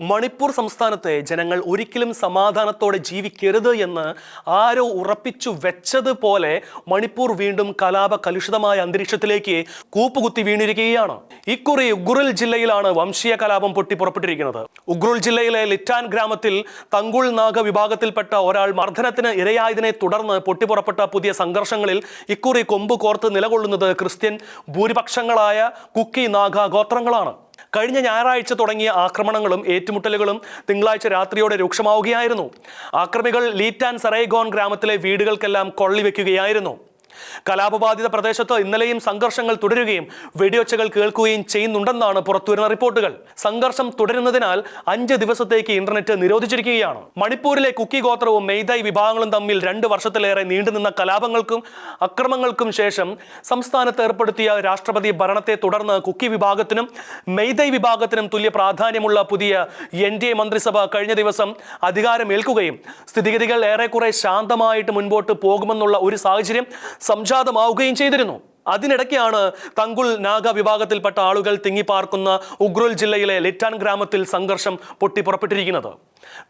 മണിപ്പൂർ സംസ്ഥാനത്തെ ജനങ്ങൾ ഒരിക്കലും സമാധാനത്തോടെ ജീവിക്കരുത് എന്ന് ആരോ ഉറപ്പിച്ചു വെച്ചതുപോലെ മണിപ്പൂർ വീണ്ടും കലാപ കലുഷിതമായ അന്തരീക്ഷത്തിലേക്ക് കൂപ്പുകുത്തി വീണിരിക്കുകയാണ്. ഇക്കുറി ഉഗ്രുൽ ജില്ലയിലാണ് വംശീയ കലാപം പൊട്ടിപ്പുറപ്പെട്ടിരിക്കുന്നത് ഉഗ്രുൽ ജില്ലയിലെ ലിറ്റാൻ ഗ്രാമത്തിൽ തങ്കുൾ നാഗ വിഭാഗത്തിൽപ്പെട്ട ഒരാൾ മർദ്ദനത്തിന് ഇരയായതിനെ തുടർന്ന് പൊട്ടിപ്പുറപ്പെട്ട പുതിയ സംഘർഷങ്ങളിൽ ഇക്കുറി കൊമ്പ് കോർത്ത് നിലകൊള്ളുന്നത് ക്രിസ്ത്യൻ ഭൂരിപക്ഷങ്ങളായ കുക്കി നാഗ ഗോത്രങ്ങളാണ്. കഴിഞ്ഞ ഞായറാഴ്ച തുടങ്ങിയ ആക്രമണങ്ങളും ഏറ്റുമുട്ടലുകളും തിങ്കളാഴ്ച രാത്രിയോടെ രൂക്ഷമാവുകയായിരുന്നു. ആക്രമികൾ ലീറ്റാൻ സറൈഗോൺ ഗ്രാമത്തിലെ വീടുകൾക്കെല്ലാം കൊള്ളിവെക്കുകയായിരുന്നു. കലാപബാധിത പ്രദേശത്ത് ഇന്നലെയും സംഘർഷങ്ങൾ തുടരുകയും വെടിയൊച്ചകൾ കേൾക്കുകയും ചെയ്യുന്നുണ്ടെന്നാണ് പുറത്തുവരുന്ന റിപ്പോർട്ടുകൾ. സംഘർഷം തുടരുന്നതിനാൽ അഞ്ച് ദിവസത്തേക്ക് ഇന്റർനെറ്റ് നിരോധിച്ചിരിക്കുകയാണ്. മണിപ്പൂരിലെ കുക്കി ഗോത്രവും മെയ്തായ് വിഭാഗങ്ങളും തമ്മിൽ രണ്ട് വർഷത്തിലേറെ നീണ്ടുനിന്ന കലാപങ്ങൾക്കും അക്രമങ്ങൾക്കും ശേഷം സംസ്ഥാനത്ത് ഏർപ്പെടുത്തിയ രാഷ്ട്രപതി ഭരണത്തെ തുടർന്ന് കുക്കി വിഭാഗത്തിനും മെയ്തൈ വിഭാഗത്തിനും തുല്യ പ്രാധാന്യമുള്ള പുതിയ എൻ ഡി എ മന്ത്രിസഭ കഴിഞ്ഞ ദിവസം അധികാരമേൽക്കുകയും സ്ഥിതിഗതികൾ ഏറെക്കുറെ ശാന്തമായിട്ട് മുൻപോട്ട് പോകുമെന്നുള്ള ഒരു സാഹചര്യം സംജാതമാവുകയും ചെയ്തിരുന്നു. അതിനിടയ്ക്കാണ് തങ്കുൾ നാഗ വിഭാഗത്തിൽപ്പെട്ട ആളുകൾ തിങ്ങിപ്പാർക്കുന്ന ഉഗ്രുൽ ജില്ലയിലെ ലിറ്റാൻ ഗ്രാമത്തിൽ സംഘർഷം പൊട്ടിപ്പുറപ്പെട്ടിരിക്കുന്നത്.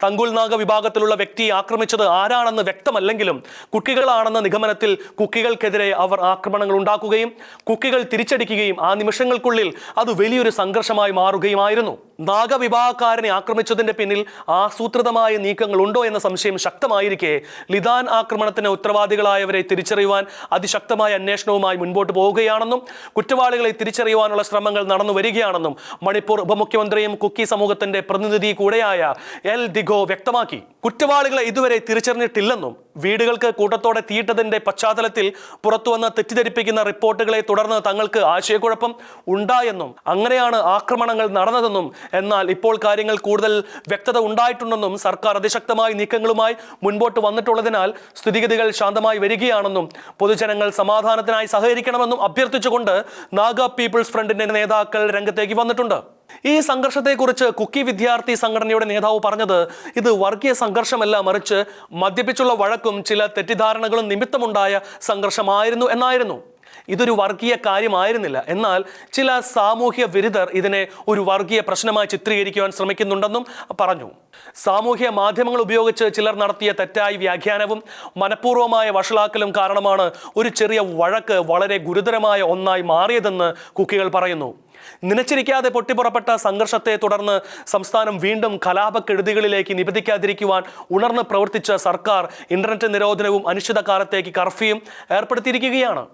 തങ്കുൾ നാഗ വിഭാഗത്തിലുള്ള വ്യക്തിയെ ആക്രമിച്ചത് ആരാണെന്ന് വ്യക്തമല്ലെങ്കിലും കുക്കികളാണെന്ന നിഗമനത്തിൽ കുക്കികൾക്കെതിരെ അവർ ആക്രമണങ്ങൾ ഉണ്ടാക്കുകയും കുക്കികൾ തിരിച്ചടിക്കുകയും ആ നിമിഷങ്ങൾക്കുള്ളിൽ അത് വലിയൊരു സംഘർഷമായി മാറുകയുമായിരുന്നു. നാഗവിഭാഗക്കാരനെ ആക്രമിച്ചതിന്റെ പിന്നിൽ ആസൂത്രിതമായ നീക്കങ്ങൾ ഉണ്ടോ എന്ന സംശയം ശക്തമായിരിക്കെ ലിദാൻ ആക്രമണത്തിന് ഉത്തരവാദികളായവരെ തിരിച്ചറിയുവാൻ അതിശക്തമായ അന്വേഷണവുമായി മുൻപോട്ട് പോവുകയാണെന്നും കുറ്റവാളികളെ തിരിച്ചറിയുവാനുള്ള ശ്രമങ്ങൾ നടന്നു വരികയാണെന്നും മണിപ്പൂർ ഉപമുഖ്യമന്ത്രിയും കുക്കി സമൂഹത്തിന്റെ പ്രതിനിധി കൂടെയായ എൽ. ദിഗോ വ്യക്തമാക്കി. കുറ്റവാളികളെ ഇതുവരെ തിരിച്ചറിഞ്ഞിട്ടില്ലെന്നും വീടുകൾക്ക് കൂട്ടത്തോടെ തീയിട്ടതിന്റെ പശ്ചാത്തലത്തിൽ പുറത്തുവന്ന തെറ്റിദ്ധരിപ്പിക്കുന്ന റിപ്പോർട്ടുകളെ തുടർന്ന് തങ്ങൾക്ക് ആശയക്കുഴപ്പം ഉണ്ടായെന്നും അങ്ങനെയാണ് ആക്രമണങ്ങൾ നടന്നതെന്നും എന്നാൽ ഇപ്പോൾ കാര്യങ്ങൾ കൂടുതൽ വ്യക്തത ഉണ്ടായിട്ടുണ്ടെന്നും സർക്കാർ അതിശക്തമായ നീക്കങ്ങളുമായി മുൻപോട്ട് വന്നിട്ടുള്ളതിനാൽ സ്ഥിതിഗതികൾ ശാന്തമായി വരികയാണെന്നും പൊതുജനങ്ങൾ സമാധാനത്തിനായി സഹകരിക്കണമെന്നും അഭ്യർത്ഥിച്ചുകൊണ്ട് നാഗ പീപ്പിൾസ് ഫ്രണ്ടിന്റെ നേതാക്കൾ രംഗത്തേക്ക് വന്നിട്ടുണ്ട്. ഈ സംഘർഷത്തെക്കുറിച്ച് കുക്കി വിദ്യാർത്ഥി സംഘടനയുടെ നേതാവ് പറഞ്ഞത് ഇത് വർഗീയ സംഘർഷമല്ല മറിച്ച് മദ്യപിച്ചുള്ള വഴക്കും ചില തെറ്റിദ്ധാരണകളും നിമിത്തമുണ്ടായ സംഘർഷമായിരുന്നു എന്നായിരുന്നു. ഇതൊരു വർഗീയ കാര്യമായിരുന്നില്ല. എന്നാൽ ചില സാമൂഹ്യ വിരുദ്ധർ ഇതിനെ ഒരു വർഗീയ പ്രശ്നമായി ചിത്രീകരിക്കുവാൻ ശ്രമിക്കുന്നുണ്ടെന്നും പറഞ്ഞു. സാമൂഹ്യ മാധ്യമങ്ങൾ ഉപയോഗിച്ച് ചിലർ നടത്തിയ തെറ്റായ വ്യാഖ്യാനവും മനഃപൂർവമായ വഷളാക്കലും കാരണമാണ് ഒരു ചെറിയ വഴക്ക് വളരെ ഗുരുതരമായ ഒന്നായി മാറിയതെന്ന് കുക്കികൾ പറയുന്നു. നിലച്ചിരിക്കാതെ പൊട്ടിപ്പുറപ്പെട്ട സംഘർഷത്തെ തുടർന്ന് സംസ്ഥാനം വീണ്ടും കലാപക്കെടുതികളിലേക്ക് നിബന്ധിക്കാതിരിക്കുവാൻ ഉണർന്ന് പ്രവർത്തിച്ച സർക്കാർ ഇന്റർനെറ്റ് നിരോധനവും അനിശ്ചിതകാലത്തേക്ക് കർഫ്യൂയും ഏർപ്പെടുത്തിയിരിക്കുകയാണ്.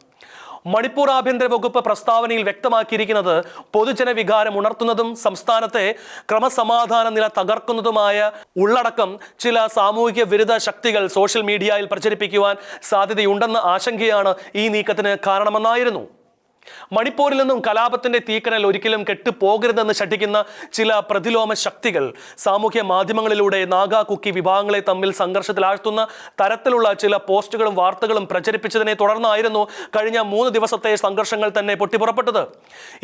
മണിപ്പൂർ ആഭ്യന്തര വകുപ്പ് പ്രസ്താവനയിൽ വ്യക്തമാക്കിയിരിക്കുന്നത് പൊതുജന വികാരം ഉണർത്തുന്നതും സംസ്ഥാനത്തെ ക്രമസമാധാന നില തകർക്കുന്നതുമായ ഉള്ളടക്കം ചില സാമൂഹിക വിരുദ്ധ ശക്തികൾ സോഷ്യൽ മീഡിയയിൽ പ്രചരിപ്പിക്കുവാൻ സാധ്യതയുണ്ടെന്ന ആശങ്കയാണ് ഈ നീക്കത്തിന് കാരണമെന്നായിരുന്നു. മണിപ്പൂരിൽ നിന്നും കലാപത്തിന്റെ തീക്കനൽ ഒരിക്കലും കെട്ടുപോകരുതെന്ന് ശഠിക്കുന്ന ചില പ്രതിലോമ ശക്തികൾ സാമൂഹ്യ മാധ്യമങ്ങളിലൂടെ നാഗാ കുക്കി വിഭാഗങ്ങളെ തമ്മിൽ സംഘർഷത്തിലാഴ്ത്തുന്ന തരത്തിലുള്ള ചില പോസ്റ്റുകളും വാർത്തകളും പ്രചരിപ്പിച്ചതിനെ തുടർന്നായിരുന്നു കഴിഞ്ഞ മൂന്ന് ദിവസത്തെ സംഘർഷങ്ങൾ തന്നെ പൊട്ടിപ്പുറപ്പെട്ടത്.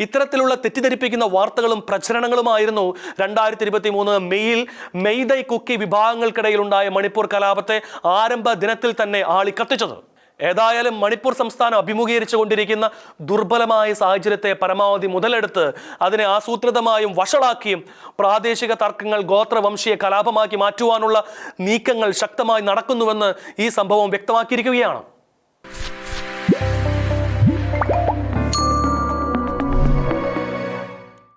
ഇത്തരത്തിലുള്ള തെറ്റിദ്ധരിപ്പിക്കുന്ന വാർത്തകളും പ്രചരണങ്ങളുമായിരുന്നു രണ്ടായിരത്തി ഇരുപത്തി മൂന്ന് മെയ്യിൽ മെയ്തൈ കുക്കി വിഭാഗങ്ങൾക്കിടയിലുണ്ടായ മണിപ്പൂർ കലാപത്തെ ആരംഭ ദിനത്തിൽ തന്നെ ആളിക്കത്തിച്ചത്. ഏതായാലും മണിപ്പൂർ സംസ്ഥാനം അഭിമുഖീകരിച്ചു കൊണ്ടിരിക്കുന്ന ദുർബലമായ സാഹചര്യത്തെ പരമാവധി മുതലെടുത്ത് അതിനെ ആസൂത്രിതമായും വഷളാക്കിയും പ്രാദേശിക തർക്കങ്ങൾ ഗോത്രവംശീയ കലാപമാക്കി മാറ്റുവാനുള്ള നീക്കങ്ങൾ ശക്തമായി നടക്കുന്നുവെന്ന് ഈ സംഭവം വ്യക്തമാക്കിയിരിക്കുകയാണ്.